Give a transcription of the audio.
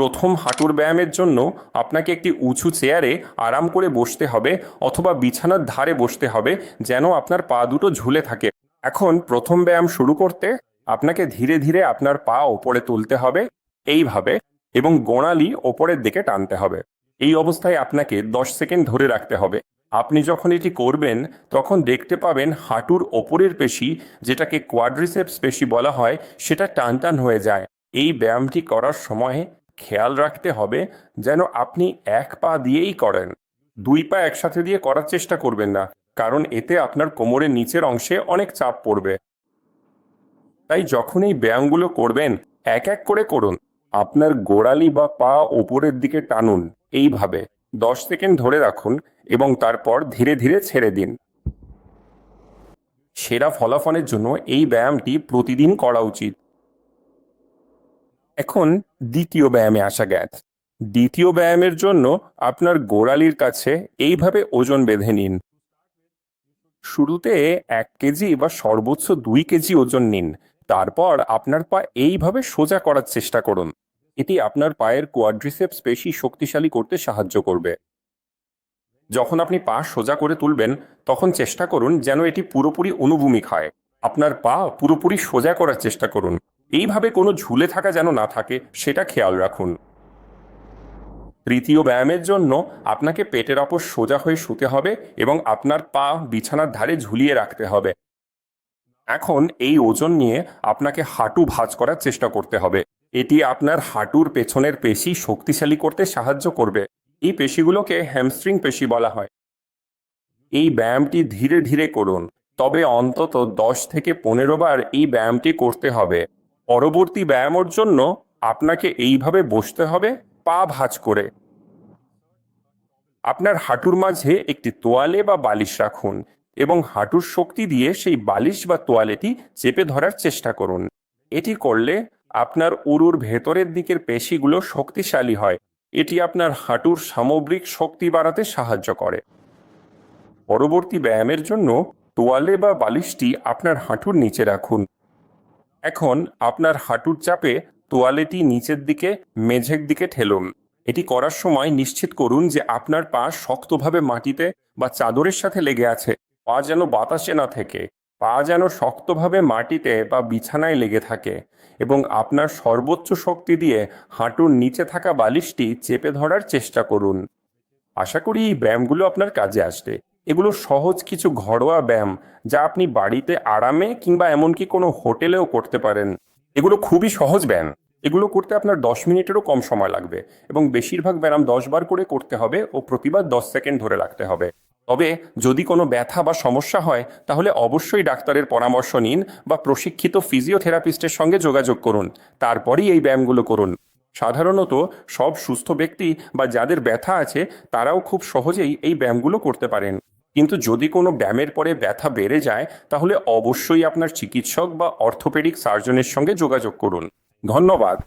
প্রথম হাঁটুর ব্যায়ামের জন্য আপনাকে একটি উঁচু চেয়ারে আরাম করে বসতে হবে অথবা বিছানার ধারে বসতে হবে যেন আপনার পা দুটো ঝুলে থাকে। এখন প্রথম ব্যায়াম শুরু করতে আপনাকে ধীরে ধীরে আপনার পা ওপরে তুলতে হবে এইভাবে এবং গোড়ালি ওপরের দিকে টানতে হবে। এই অবস্থায় আপনাকে দশ সেকেন্ড ধরে রাখতে হবে। আপনি যখন এটি করবেন, তখন দেখতে পাবেন হাঁটুর ওপরের পেশি, যেটাকে কোয়াড্রিসেপস পেশি বলা হয়, সেটা টান টান হয়ে যায়। এই ব্যায়ামটি করার সময় খেয়াল রাখতে হবে যেন আপনি এক পা দিয়েই করেন। দুই পা একসাথে দিয়ে করার চেষ্টা করবেন না, কারণ এতে আপনার কোমরের নিচের অংশে অনেক চাপ পড়বে। তাই যখন এই ব্যায়ামগুলো করবেন, এক এক করে করুন। আপনার গোড়ালি বা পা ওপরের দিকে টানুন এইভাবে। দশ সেকেন্ড ধরে রাখুন এবং তারপর ধীরে ধীরে ছেড়ে দিন। সেরা ফলাফলের জন্য এই ব্যায়ামটি প্রতিদিন করা উচিত। এখন দ্বিতীয় ব্যায়ামে আসা গেছে দ্বিতীয় ব্যায়ামের জন্য আপনার গোড়ালির কাছে এইভাবে ওজন বেঁধে নিন। শুরুতে এক কেজি বা সর্বোচ্চ দুই কেজি ওজন নিন। তারপর আপনার পা এইভাবে সোজা করার চেষ্টা করুন। এটি আপনার পায়ের কোয়াড্রিসেপস পেশি শক্তিশালী করতে সাহায্য করবে। যখন আপনি পা সোজা করে তুলবেন, তখন চেষ্টা করুন যেন এটি পুরোপুরি অনুভূমিক হয়। আপনার পা পুরোপুরি সোজা করার চেষ্টা করুন। এইভাবে কোনো ঝুলে থাকা যেন না থাকে, সেটা খেয়াল রাখুন। তৃতীয় ব্যায়ামের জন্য আপনাকে পেটের ওপর সোজা হয়ে শুতে হবে এবং আপনার পা বিছানার ধারে ঝুলিয়ে রাখতে হবে। এখন এই ওজন নিয়ে আপনাকে হাঁটু ভাঁজ করার চেষ্টা করতে হবে। এটি আপনার হাঁটুর পেছনের পেশি শক্তিশালী করতে সাহায্য করবে। এই পেশিগুলোকে হ্যামস্ট্রিং পেশি বলা হয়। এই ব্যায়ামটি ধীরে ধীরে করুন। তবে অন্তত দশ থেকে পনেরো বার এই ব্যায়ামটি করতে হবে। পরবর্তী ব্যায়ামের জন্য আপনাকে এইভাবে বসতে হবে, পা ভাঁজ করে। আপনার হাঁটুর মাঝে একটি তোয়ালে বা বালিশ রাখুন এবং হাঁটুর শক্তি দিয়ে সেই বালিশ বা তোয়ালেটি চেপে ধরার চেষ্টা করুন। এটি করলে আপনার উরুর ভেতরের দিকের পেশিগুলো শক্তিশালী হয়। এটি আপনার হাঁটুর সামগ্রিক শক্তি বাড়াতে সাহায্য করে। পরবর্তী ব্যায়ামের জন্য তোয়ালে বা বালিশটি আপনার হাঁটুর নিচে রাখুন। এখন আপনার হাঁটুর চাপে তোয়ালেটি নিচের দিকে, মেঝের দিকে ঠেলুন। এটি করার সময় নিশ্চিত করুন যে আপনার পা শক্তভাবে মাটিতে বা চাদরের সাথে লেগে আছে। পা যেন বাতাসে না থেকে। পা যেন শক্তভাবে মাটিতে বা বিছানায় লেগে থাকে এবং আপনার সর্বোচ্চ শক্তি দিয়ে হাঁটুর নিচে থাকা বালিশটি চেপে ধরার চেষ্টা করুন। আশা করি এই ব্যায়ামগুলো আপনার কাজে আসবে। এগুলো সহজ কিছু ঘরোয়া ব্যায়াম যা আপনি বাড়িতে আরামে কিংবা এমনকি কোনো হোটেলেও করতে পারেন। এগুলো খুবই সহজ ব্যায়াম। এগুলো করতে আপনার দশ মিনিটেরও কম সময় লাগবে এবং বেশিরভাগ ব্যায়াম দশ বার করে করতে হবে ও প্রতিবার দশ সেকেন্ড ধরে রাখতে হবে। তবে যদি কোনো ব্যথা বা সমস্যা হয়, তাহলে অবশ্যই ডাক্তারের পরামর্শ নিন বা প্রশিক্ষিত ফিজিওথেরাপিস্টের সঙ্গে যোগাযোগ করুন। তারপরেই এই ব্যায়ামগুলো করুন। সাধারণত সব সুস্থ ব্যক্তি বা যাদের ব্যথা আছে, তারাও খুব সহজেই এই ব্যায়ামগুলো করতে পারেন। কিন্তু যদি কোনো ব্যায়ামের পরে ব্যথা বেড়ে যায়, তাহলে অবশ্যই আপনার চিকিৎসক বা অর্থোপেডিক সার্জনের সঙ্গে যোগাযোগ করুন। ধন্যবাদ।